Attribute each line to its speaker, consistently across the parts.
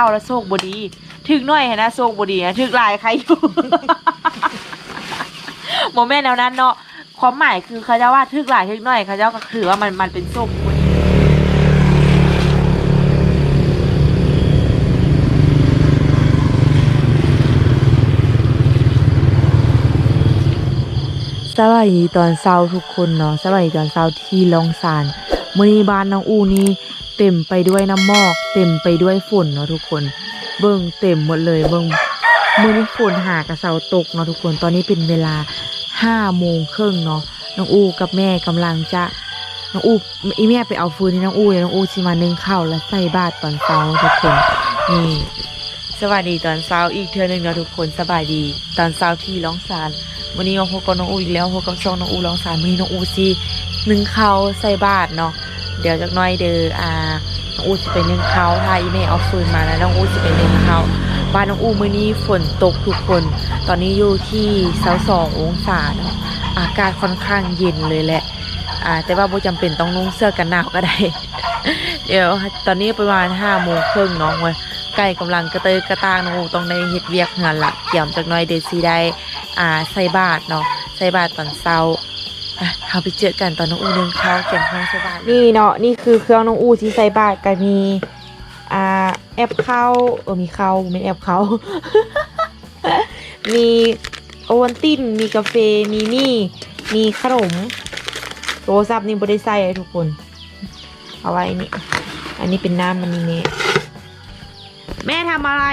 Speaker 1: เอาแล้วโชคบดีถึกหน่อยเห็นะโชคบดีนะถึกหลายใครอยู่โมเมนต์แนวนั้นเนาะความหมายคือเขาจะว่าทึกหลายทึกน้อยเขาจะก็ถือว่ามันมันเป็นส้มคนสวัสดีตอนเช้าทุกคนเนาะสวัสดีตอนเช้าที่ลองสารมือนีบานน้องอูนี่ เต็มไปด้วยน้ำหมอก เต็มไปด้วยฝนเนาะทุกคน เบิ่งเต็มหมดเลยเบิ่งมือนี้ฝนหากระเซาตกเนาะทุกคนตอนนี้เป็นเวลาห้าโมงครึ่งเนาะน้องอูกับแม่กำลังจะน้องอูอีแม่ไปเอาฟืนให้น้องอูเลยน้องอูสิมานึ่งข้าวและใส่บาตรตอนเช้าทุกคนนี่สวัสดีตอนเช้าอีกเทือหนึงเนาะทุกคนสบายดีตอนเช้าที่ร้องสารวันนี้มาพบกับน้องอูอีกแล้วพบกับช่องน้องอูร้องสารวันนี้น้องอูซีนึ่งข้าวใส่บาตรเนาะ เดี๋ยวจากน้อยเด้ออ่าน้องอูจะไปนึ่งข้าวถ้าอีเมเอาฟืนมาแล้วน้องอูจะไปนึ่งข้าวบ้านน้องอูมื้อนี้ฝนตกทุกคน ตอนนี้อยู่ที่เซาสององศาเนาะอากาศค่อนข้างเย็นเลยแหละอ่าแต่ว่าบ่จำเป็นต้องนุ่งเสื้อกันหนาวก็ได้ เดี๋ยวตอนนี้ประมาณห้าโมงครึ่งเนาะเว้ยใกล้กำลังกระเตยกระตางน้องอูต้องได้เฮ็ดเวียกงานละเกี่ยมจากน้อยเดซีได้อ่าใส่บาทเนาะใส่บาทตอนเช้า อะเราไปเจอกันตอนน้องอูนึงข้าวเก็บข้าวใส่บาทนี่เนาะนี่คือเครื่องน้องอูที่ใส่บาทก็มีอ่าแอปข้าวเออมีข้าวไม่แอปข้าวมีโอวันตินมีกาแฟมีนี่มีขนมโทรศัพท์นี่บได้ใส่เลยทุกคน เอาไว้นี่ อันนี้เป็นน้ำมันนี่เมแม่ทำอะไร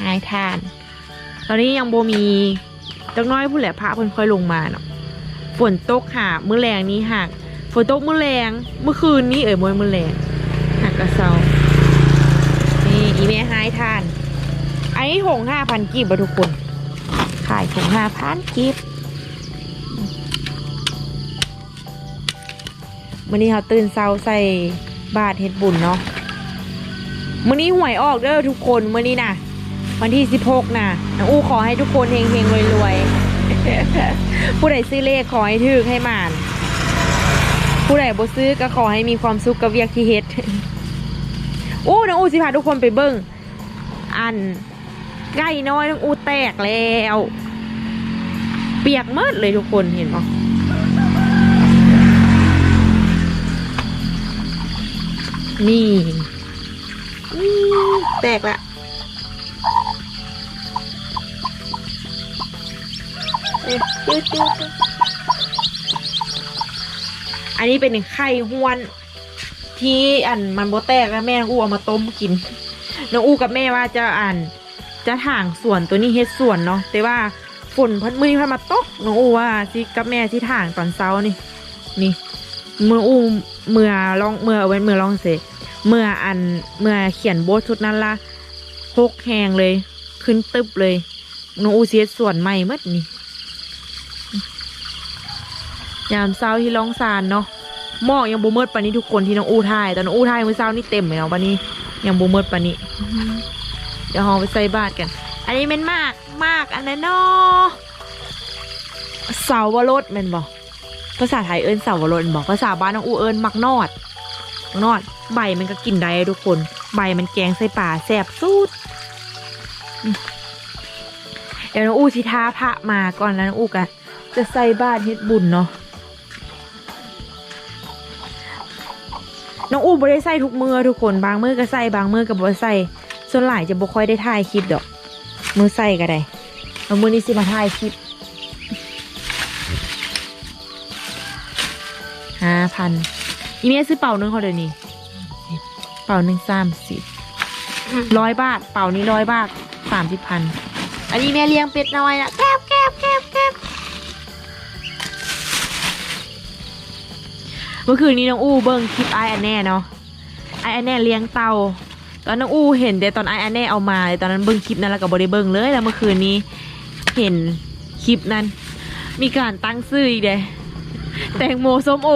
Speaker 1: หายทาน ตอนนี้ยังโบมีจักหน้อยผู้แหละพระเพิ่นค่อยลงมาเนาะ ฝนตกหามื้อแรงนี้หักฝนตกมื้อแรงเมื่อคืนนี้เอ่ยมวยมื้อแรงหักกระเซานี่อีเมหายทาน อันนี้ถงห้าพันกีบทุกคนขายถงห้าพันกีบมื้อนี้เขาตื่นเช้าใส่บาทเฮ็ดบุญเนาะมื้อนี้หวยออกเด้อทุกคนมื้อนี้น่ะวันที่ 16นะน้องอู้ขอให้ทุกคนเฮงเฮงรวยรวย ผู้ใดซื้อเลขขอให้ถึกให้มาน ผู้ใดบ่ซื้อก็ขอให้มีความสุขกับเวียกที่เฮ็ดอู้น้องอู้สิพาทุกคนไปเบิ่งอันไก่น้อยน้องอู้แตกแล้ว เปียกมิดเลยทุกคนเห็นปะนี่ แตกละ อันนี้เป็นไข่ห้วน ที่อันมันโบแตกแล้วแม่น้องอู้เอามาต้มกินน้องอู้กับแม่ว่าจะอ่านจะถางสวนตัวนี้เฮ็ดสวนเนาะแต่ว่าฝนพัดมือนี้พัดมาตกน้องอู้ว่าสิกับแม่ที่ถางตอนเช้านี่ นี่ เมื่ออู้เมื่อลองเมื่อเว้นเมื่อลองเสร็จเมื่ออันเมื่อเขียนโบทชุดนั้นละหกแหงเลย ขึ้นตึบเลยน้องอู้เสียสวนใหม่หมดนี่ ยามเช้าที่ร้องซานเนาะหมอกยังบ่มืดปานนี้ทุกคนที่น้องอู้ทายตอนน้องอู้ทายมื้อเช้านี่เต็มเลยเนาะปานนี้ยังบ่มืดปานนี้เดี๋ยวเราไปใส่บาตรกัน อันนี้เป็นมากมากอันนั้นเนาะเสาวรสแม่นบ่ภาษาไทยเอิ้นเสาวรสแม่นบ่ภาษาบ้านน้องอู้เอิ้นมักนอดนอดใบมันก็กินได้ทุกคน ใบมันแกงใส่ป่าแซ่บสุดเดี๋ยวน้องอู้สิท้าพระมาก่อนแล้วน้องอู้กันจะใส่บาตรเฮ็ดบุญเนาะ น้องอูบ่ได้ใส่ทุกมือทุกคนบางมือก็ใส่บางมือก็บ่ใส่ส่วนหลายจะบ่ค่อยได้ถ่ายคลิปดอก มือใส่ก็ได้เอามือนี้สิมาถ่ายคลิปห้าพันอีเมลซื้อเป่าหนึ่งเขาเดี๋ยวนี้เป่าหนึ่งสามสิบร้อยบาท เป่านี้ร้อยบาทสามสิบพันอันนี้แม่เลี้ยงเป็ดน้อยนะแก้บแก้บแก้บ มื่อคืนนี้น้องอู้เบิ้งคลิปไอแอนแน่เนาะไอแอนแน่เลี้ยงเต่าตอนน้องอู้เห็นแต่ตอนไอแอนแน่เอามาตอนนั้นเบิ้งคลิปนั้นแล้วก็บบริเบิ้งเลยแล้วเมื่อคืนนี้เห็นคลิปนั้น มีการตั้งซื่ออีกเด้แตงโมส้มโอ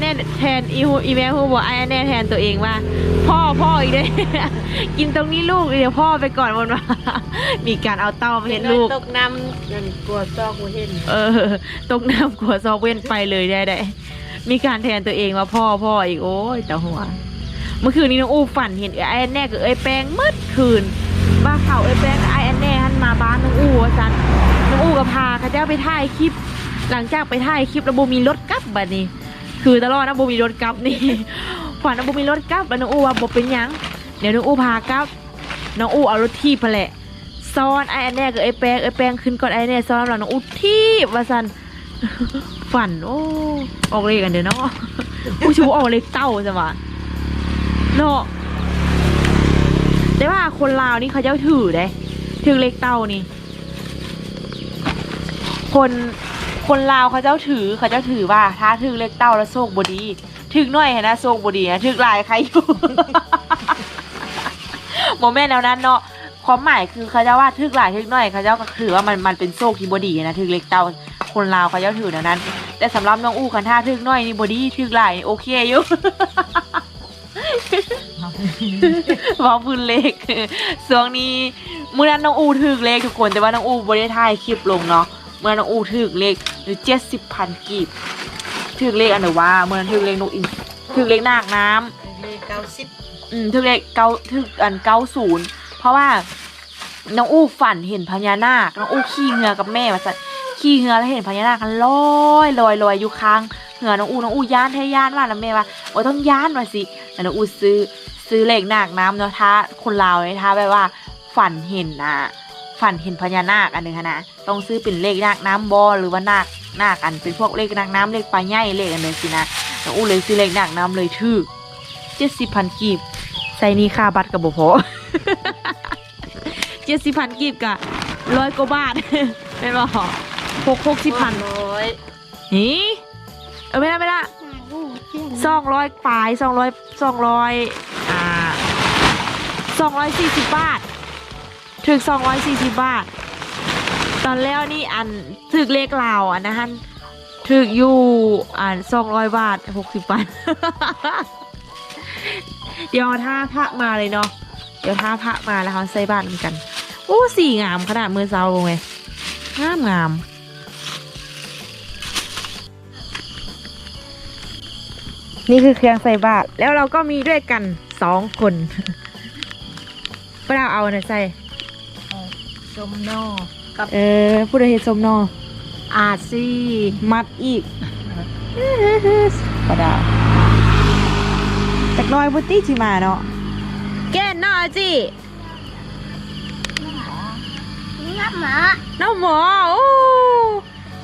Speaker 1: แน่แทนอีฮูอีแม่ฮูบอกไอแน่แทนตัวเองว่า พ่อพ่ออีกเด้กินตรงนี้ลูกเดี๋ยวพ่อไปก่อนวันว่ามีการเอาเต้ามาเห็นลูก
Speaker 2: ตกน้ำนั่นกลัวซอกบ่เห็น
Speaker 1: เออ ตกน้ำกลัวซอกเว้นไปเลยได้ได้มีการแทนตัวเองว่าพ่อพ่ออีกโอ้ยแต่หัว เมื่อคืนนี้น้องอู้ฝันเห็นไอ้แอนแน่กับไอ้แป้งมืดคืนบ้าเขาไอ้แป้งกับไอ้แอนแน่หันมาบ้านน้องอู้ว่าซันน้องอู้ก็พาเขาเจ้าไปถ่ายคลิปหลังจากไปถ่ายคลิปแล้วโบมีรถกลับบัดนี้ คือตลอดนะโบมีรถกลับนี่ฝันว่าโบมีรถกลับแล้วน้องอู้ว่าโบเป็นยังเดี๋ยวน้องอู้พากลับน้องอู้เอารถทีบพะแหละซ้อนไอ้แอนแน่กับไอ้แปงไอ้แปงขึ้นก่อนไอ้แน่ซ้อนแล้วน้องอู้ทีบว่าซันฝันโอ้ออกเลขกันเดี๋ยวเนาะอู้ชูออกเลขเต้าใช่ไหมเนาะแต่ว่าคนลาวนี่เขาเจ้าถือได้ถือเลขเต้านี่ คน คนลาวเขาเจ้าถือเขาเจ้าถือว่าถ้าถือเลขเต้าแล้วโชคบดีถึกหน่อยนะโชคบดีนะถึกหลายใครอยู่โมแม่นแนวนั้นเนาะความหมายคือเขาเจ้าว่าถึกหลายถึกหน่อยเขาเจ้าก็ถือว่ามันมันเป็นโชคที่บดีนะถือเลขเต้าคนลาวเขาเจ้าถือแนวนั้น แต่สำหรับน้องอู้คันท่าถึกหน่อยนี่บดีถึกหลายโอเคอยู่เว้าพื้นเลขช่วงนี้เมื่อนั้นน้องอูถึกเลขทุกคนแต่ว่าน้องอูบริถ่ายคลิปลงเนาะ เมื่อน้องอูถึกเลขหรือเจ็ดสิบพันกีบถึกเลขอันเดว่าเมื่อนั้นถึกเลขนกอินถึกเลขนาคน้ำ
Speaker 2: เลขเก้าสิบ
Speaker 1: อืมถึกเลขเก้าถึกอันเก้าศูนย์เพราะว่าน้องอู้ฝันเห็นพญานาคน้องอู้ขี่เหือกับแม่มาสัตขี่เหือแล้วเห็นพญานาคกันลอยลอยลอยอยู่ค้างเหือน้องอู้น้องอู้ย่านให้ย่านว่าแล้วแม่ว่าโอ้ยต้องย่านมาสิแล้วน้องอู้ซื้อซื้อเหล็กหนักน้ำเนาะท้าคนลาวเนี่ยท้าแบบว่า ฝันเห็นอะฝันเห็นพญานาคอันหนึ่งหั้นนะ ต้องซื้อเป็นเลขนาคน้ำบอหรือว่านาคนาคอันเป็นพวกเลขนาคน้ำเลขปลาใหญ่เลขอันเลยสินะน้องอู้เลยซื้อเลขนาคน้ำเลยถือเจ็ดสิบพันกีบใส่นี่ค่าบัตรกับบุพอเจ็ดสิบพันกีบกะร้อยกว่าบาทเป็นบ่หหกหกสิบพัน
Speaker 2: ร้อย
Speaker 1: นี่เออไม่ได้ไม่ได้สองร้อยปลายสองร้อยสองร้อยอ่าสองร้อยสี่สิบบาทถึงสองร้อยสี่สิบบาท ตอนแล้วนี่อันถึกเลขลาวอันนะฮันถึกอยู่อ่านสองร้อยบาทหกสิบบาท เดี๋ยวถ้าพระมาเลยเนาะเดี๋ยวถ้าพระมาแล้วเขาใส่บาทเหมือนกันโอ้สีงามขนาดมือเซาลงเลยงามงามนี่คือเครื่องใส่บาตรแล้วเราก็มีด้วยกันสองคนป้าดาเอาเนี่ยใส่
Speaker 2: ชมนอ กับ
Speaker 1: เออผู้ใดเห็นสมนอ
Speaker 2: อาซี
Speaker 1: มัดอีกป้าดาวจากหน้อยพุตตี้ชิมาเนาะแก่นอจี
Speaker 2: งับหมา
Speaker 1: น้องหมอโอ้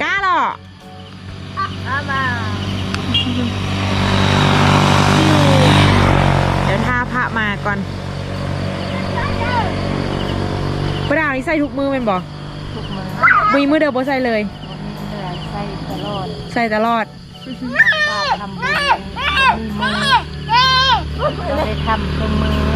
Speaker 1: กล้าเหรอ
Speaker 2: อามา
Speaker 1: เดี๋ยวท่าพระมาก่อนป้าดาวนี่ใส่ทุกมือเป็นบ่
Speaker 2: ทุกมือ
Speaker 1: มีมือเดียวบ่ใส่เลย
Speaker 2: วันนี้เหนื่อยใส่ตลอด
Speaker 1: ใส่ตลอด
Speaker 2: ป้าทำบุญมีมือจะได้ทำทุกมือ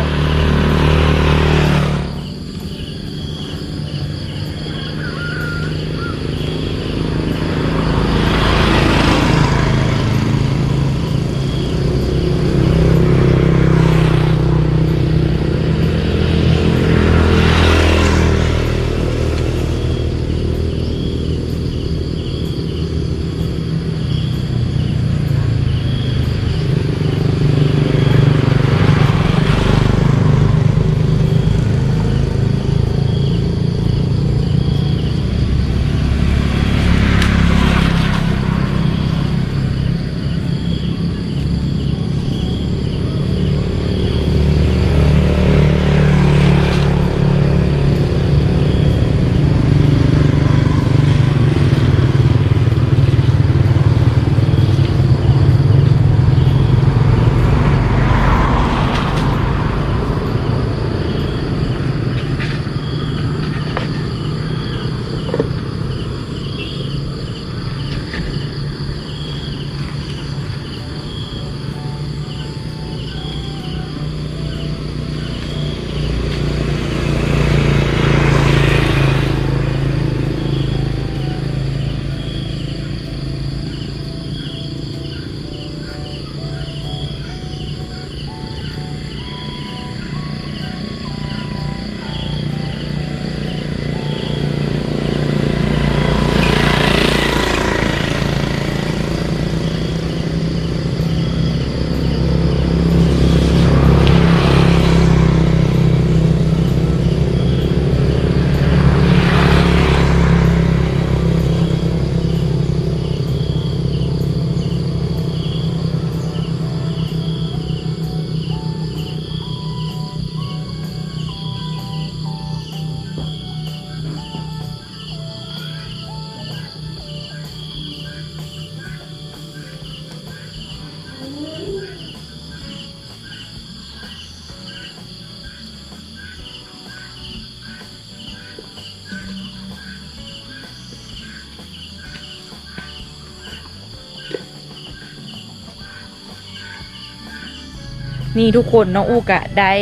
Speaker 1: นี่ทุกคนน้องอูกะได้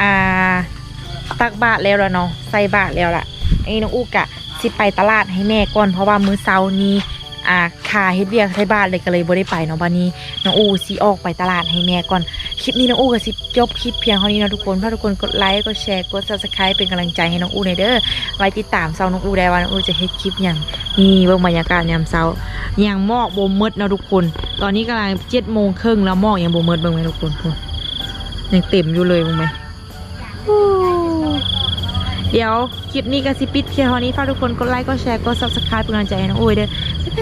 Speaker 1: อ่าตักบาทแล้วล้วเนาะใส่บาทแล้วล่ะไอ้น้องอูกะสิไปตลาดให้แม่ก่อนเพราะว่ามื้อเช้านี้อ่าขาเฮ็ดเวียกใส่บาทเลยก็เลยบ่ได้ไปเนาะบัดนี้น้องอูสิออกไปตลาดให้แม่ก่อนคลิปนี้น้องอูก็สิจบคลิปเพียงเท่านี้นะทุกคนถ้าทุกคนกดไลค์กดแชร์กด Subscribe เป็นกำลังใจให้น้องอูหน่อยเด้อไว้ติดตามเซาน้องอูได้ว่าน้องอูจะเฮ็ดคลิปหยังนี่เบิ่งบรรยากาศยามเช้ายังหมอกบ่มืดเนาะทุกคน ตอนนี้กำลัง7โมงครึ่งแล้วหมอกยังบ่มืดเบิ่งไหมทุกคน ยังเต็มอยู่เลยมึงไหมเดี๋ยวคลิปนี้ก็สิปิดเพียงเท่านี้ฝากทุกคนกดไลค์กดแชร์กดซับสไครป์เป็นกำลังใจให้น้องอุ้ยเด้อบ๊ายบาย